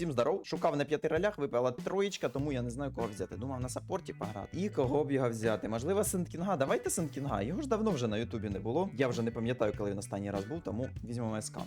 Всім здоров. Шукав на п'яти ролях, випала троєчка, тому я не знаю, кого взяти. Думав на саппорті пограти. І кого б його взяти? Можливо, Сенткінга. Давайте Сенткінга. Його ж давно вже на Ютубі не було. Я вже не пам'ятаю, коли він останній раз був, тому візьмемо СК.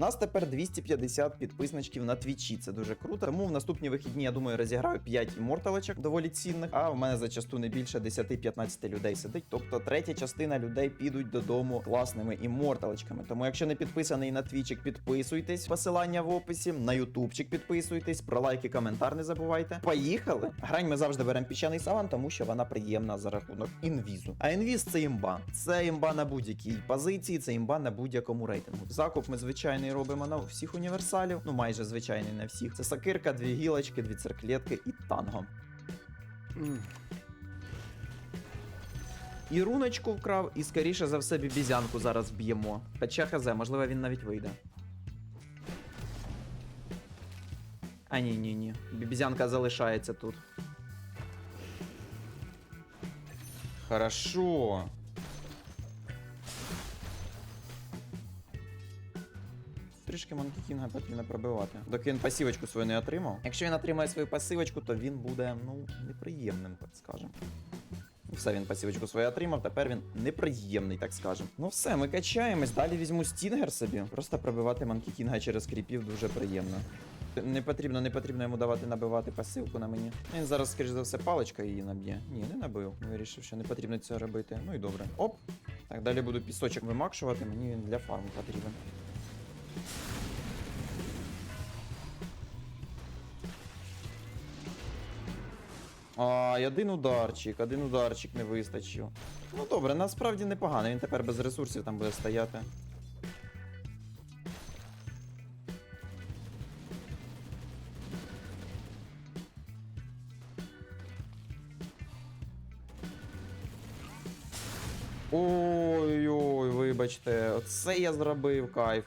Нас тепер 250 підписничків на твічі. Це дуже круто. Тому в наступні вихідні, я думаю, розіграю 5 іморталочок доволі цінних. А в мене зачасту не більше 10-15 людей сидить. Тобто третя частина людей підуть додому класними іморталочками. Тому, якщо не підписаний на твічик, підписуйтесь. Посилання в описі. На ютубчик підписуйтесь. Про лайки, коментар не забувайте. Поїхали! Грань ми завжди беремо піщаний саван, тому що вона приємна за рахунок інвізу. А інвіз це імба. Це імба на будь-якій позиції, це імба на будь-якому рейтингу. Закуп ми звичайний робимо на всіх універсалів. Ну майже звичайний на всіх. Це сакирка, дві гілочки, дві церклетки і танго. І руночку вкрав, і скоріше за все бібізянку зараз вб'ємо. Хоча хз, можливо, він навіть вийде. А ні, ні, ні. Бібізянка залишається тут. Хорошо. Трішки Монкі Кінга потрібно пробивати. Доки він пасівочку свою не отримав. Якщо він отримає свою пасивочку, то він буде, ну, неприємним, так скажемо. Ну, Все, він пасівочку свою отримав, тепер він неприємний, так скажемо. Ну все, ми качаємось. Далі візьму стінгер собі. Просто пробивати Манкі Кінга через кріпів дуже приємно. Не потрібно, не потрібно йому давати набивати пасивку на мені. Він зараз, скоріш за все, паличка її наб'є. Ні, не набив. Вирішив, що не потрібно цього робити. Ну і добре. Оп. Так, далі буду пісочок вимакшувати, мені він для фарму потрібен. Ай, один ударчик, один ударчик не вистачив. Ну добре, насправді непогано, він тепер без ресурсів там буде стояти. Ой-ой, вибачте, оце я зробив кайф.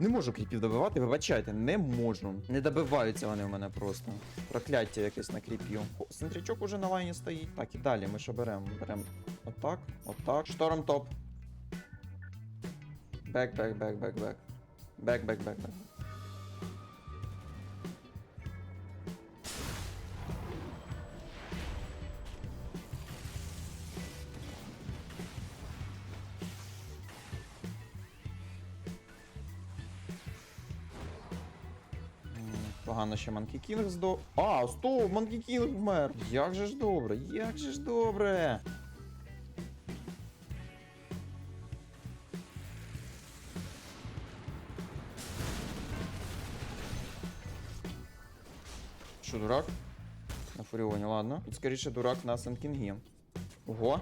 Не можу кріпів добивати, вибачайте, не можу. Не добиваються вони в мене просто. Прокляття якесь на кріпів. О, Центричок уже на лайні стоїть. Так, і далі ми що беремо? Беремо отак, отак. Шторм топ. Бек, бек, бек, бек, бек. Бек, бек, бек, бек. Погано, що Манкі Кінг здо. А, стоп, Манкі Кінг вмер. Як же ж добре, як же ж добре. Що, дурак? На Фуріоні, ладно. Тут скоріше дурак на Сенкінгі. Ого.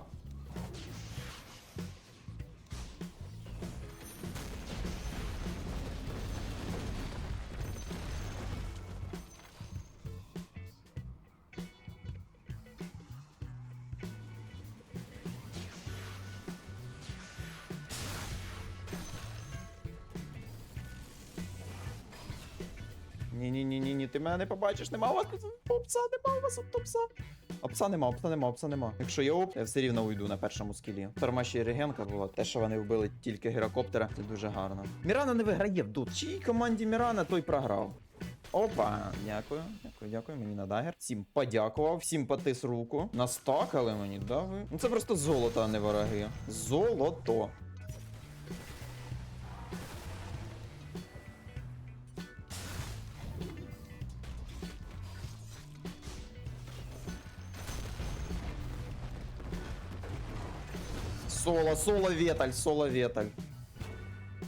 Ні-ні-ні-ні, ти мене не побачиш, нема у вас тут нема у вас тут опса. Опса нема, опса нема, опса нема. Якщо є оп, я все рівно уйду на першому скілі. Торма ще регенка була. Те, що вони вбили тільки гірокоптера, це дуже гарно. Мірана не виграє в дут. Чиїй команді Мірана той програв. Опа, дякую, дякую, дякую. Мені на дагер. Всім подякував, всім потис руку. Настакали мені, да ви? Ну це просто золото, а не вороги. Золото. Соло, соло веталь, соло веталь.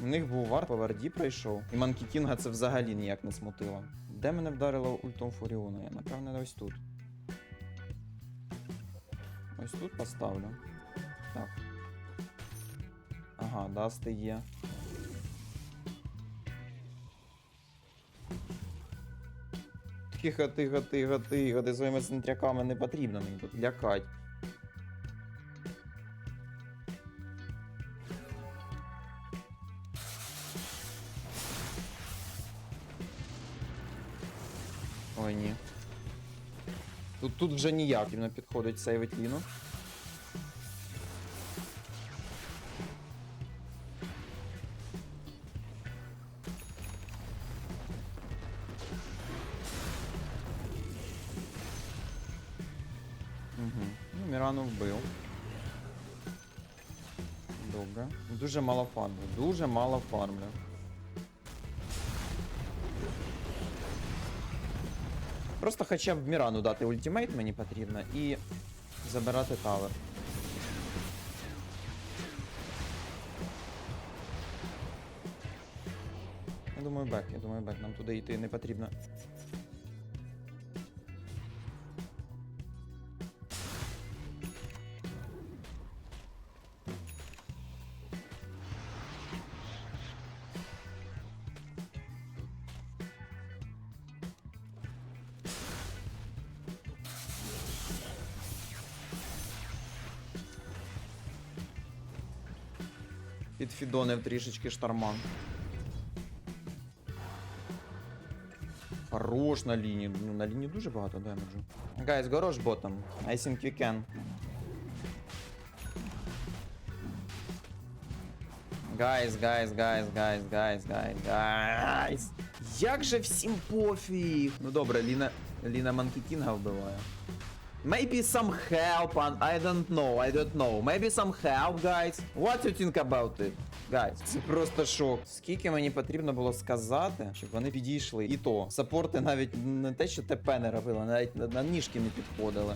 У них був варт, варді пройшов. І Манкі Кінга це взагалі ніяк не смутило. Де мене вдарило ультом Фуріона? Я напевне ось тут. Ось тут поставлю. Так. Ага, дасти є. Тихо, тихо, тихо, тихо, ти своїми центряками не потрібно мені тут лякать. Тут вже ніяк він підходить цей ліну. Угу. Ну, Мірану вбив. Добре. Дуже мало фармлю. Дуже мало фармлю. Просто хоча б Мірану дати ультимейт мені потрібно і забирати тавер. Я думаю, бек, я думаю, бек. Нам туди йти не потрібно. Підфідонив трішечки штарман. Хорош на лінії. Ну, на лінії дуже багато демеджу. Guys, go rush bottom. I think we can. Guys, guys, guys, guys, guys, guys, guys. Як же всім пофіг. Ну добре, Ліна, Ліна Манкі Кінга вбиває. Maybe some help, and I don't know, I don't know. Maybe some help, guys. What you think about it? Guys, це просто шок. Скільки мені потрібно було сказати, щоб вони підійшли. І то, саппорти навіть не те, що ТП не робили, навіть на, ніжки не підходили.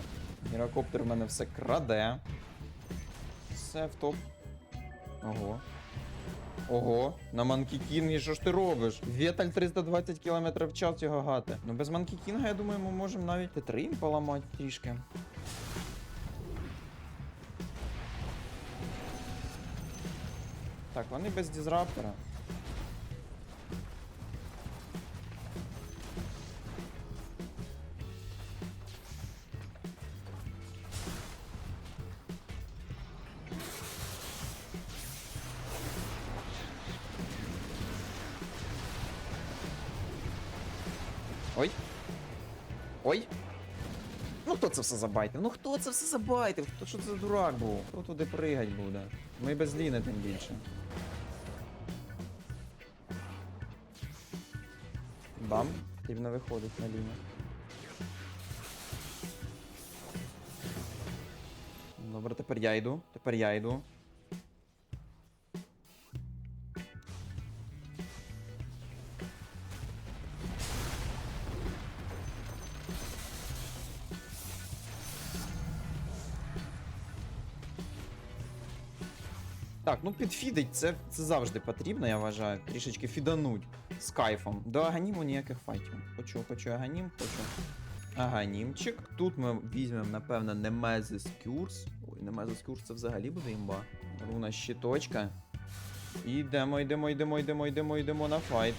Гірокоптер в мене все краде. Все в топ. Ого. Ого, на Манкі Кінгі, що ж ти робиш? Вєталь 320 км в час його гати. Ну без Манкі Кінга, я думаю, ми можемо навіть Т3 поламати трішки. Так, вони без дізраптора. Ой. Ну хто це все забайтив? Ну хто це все забайтив? Хто що це за дурак був? Хто туди пригать буде? Ми без ліни тим більше. Бам, потрібно виходить на лінію. Добре, тепер я йду. Тепер я йду. Так, ну підфідить, це, це завжди потрібно, я вважаю. Трішечки фідануть з кайфом. До аганіму ніяких файтів. Хочу, хочу аганім, хочу. Аганімчик. Тут ми візьмемо, напевно, Немезис Кюрс. Ой, Немезис Кюрс це взагалі буде імба. Руна щиточка. Йдемо, йдемо, йдемо, йдемо, йдемо, йдемо на файт.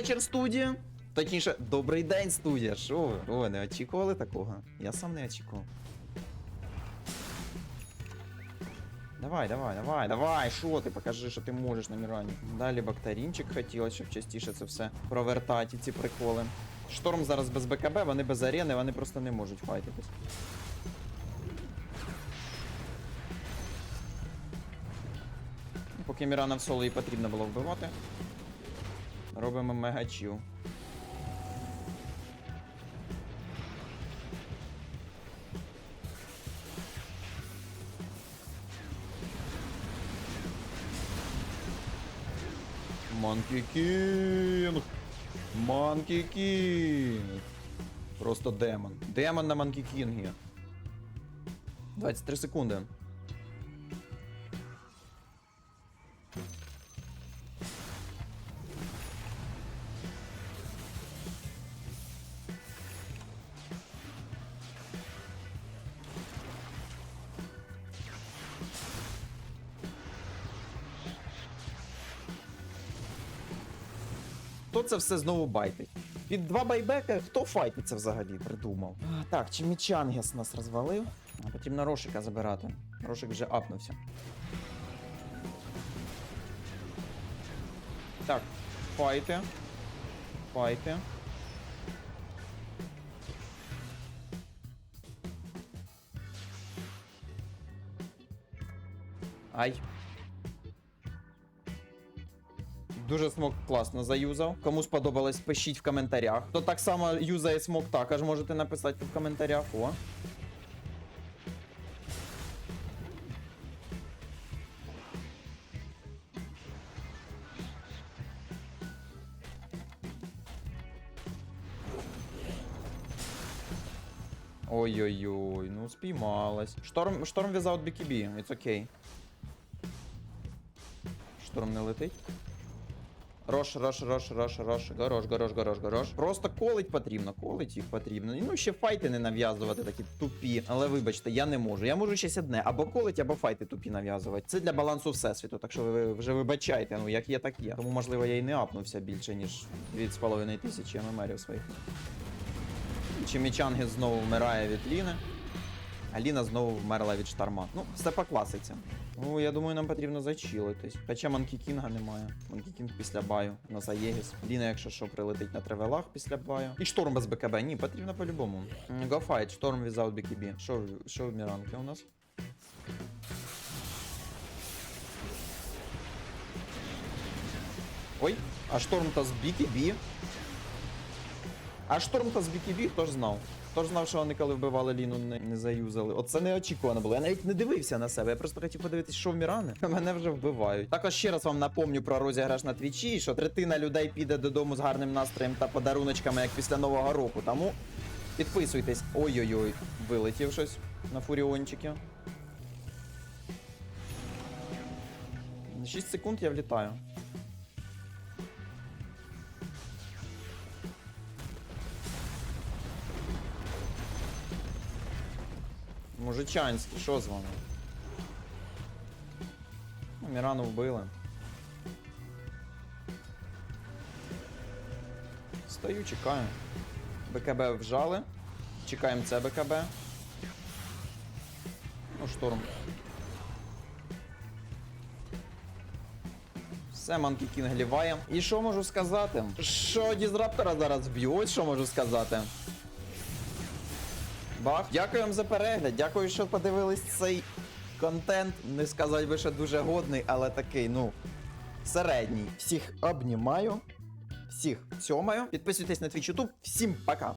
Вечір, студія. Точніше, добрий день, студія. Ви? О, не очікували такого? Я сам не очікував. Давай, давай, давай, давай, що ти покажи, що ти можеш на Мірані. Далі бактерінчик хотілося, щоб частіше це все провертати, ці приколи. Шторм зараз без БКБ, вони без арени, вони просто не можуть файтитись. Поки Мірана в соло їй потрібно було вбивати. Робимо мегачів. Манкі Кінг! Манкі Кінг! Просто демон. Демон на Манкі Кінгі. 23 секунди. хто це все знову байтить? Під два байбека хто файтиться взагалі придумав? Так, Чімічангес нас розвалив. а потім на Рошика забирати. Рошик вже апнувся. Так, файте. Файте. Ай. Дуже смок класно заюзав. Кому сподобалось, пишіть в коментарях. Хто так само юзає смок, також можете написати в коментарях. О. Ой-ой-ой, ну спіймалась. Шторм, шторм в'язав BKB, it's окей. Шторм не летить. Рош, рош, рош, рош, рош, горош, горош, горош, горош. Просто колить потрібно, колить їх потрібно. Ну, ще файти не нав'язувати такі тупі. Але вибачте, я не можу. Я можу щось одне. Або колить, або файти тупі нав'язувати. Це для балансу всесвіту, так що ви вже вибачайте, ну як є, так є. Тому, можливо, я і не апнувся більше, ніж 2,5 тисячі ММРів своїх. Чимічанги знову вмирає від Ліни. А Ліна знову вмерла від шторма. Ну, все по класиці. Ну, я думаю, нам потрібно зачилитись. Хоча Манкі Кінга немає. Манкі Кінг після баю на Заєгіс. Ліна, якщо що, прилетить на тревелах після баю. І шторм без БКБ. Ні, потрібно по-любому. Go fight, шторм without BKB. Що, що в Міранки у нас? Ой, а шторм-то з BKB. А шторм-то з BKB, хто ж знав? Хто ж знав, що вони коли вбивали Ліну, не, не заюзали. Оце неочікувано було. Я навіть не дивився на себе. Я просто хотів подивитись, що в Мірани. Мене вже вбивають. Також ще раз вам напомню про розіграш на твічі, що третина людей піде додому з гарним настроєм та подаруночками, як після нового року. Тому підписуйтесь. Ой-ой-ой, вилетів щось на фуріончики. 6 секунд я влітаю. Мужичанський, що з вами? Ну, Мірану вбили. Стою, чекаю. БКБ вжали. Чекаємо це БКБ. Ну, шторм. Все, Манкі Кінг ліває. І що можу сказати? Що дізраптора зараз вб'ю? Що можу сказати. Бах. Вам за перегляд. Дякую, що подивились цей контент. Не сказати би, що дуже годний, але такий, ну, середній. Всіх обнімаю. Всіх цьомаю. Підписуйтесь на твій YouTube. Всім пока.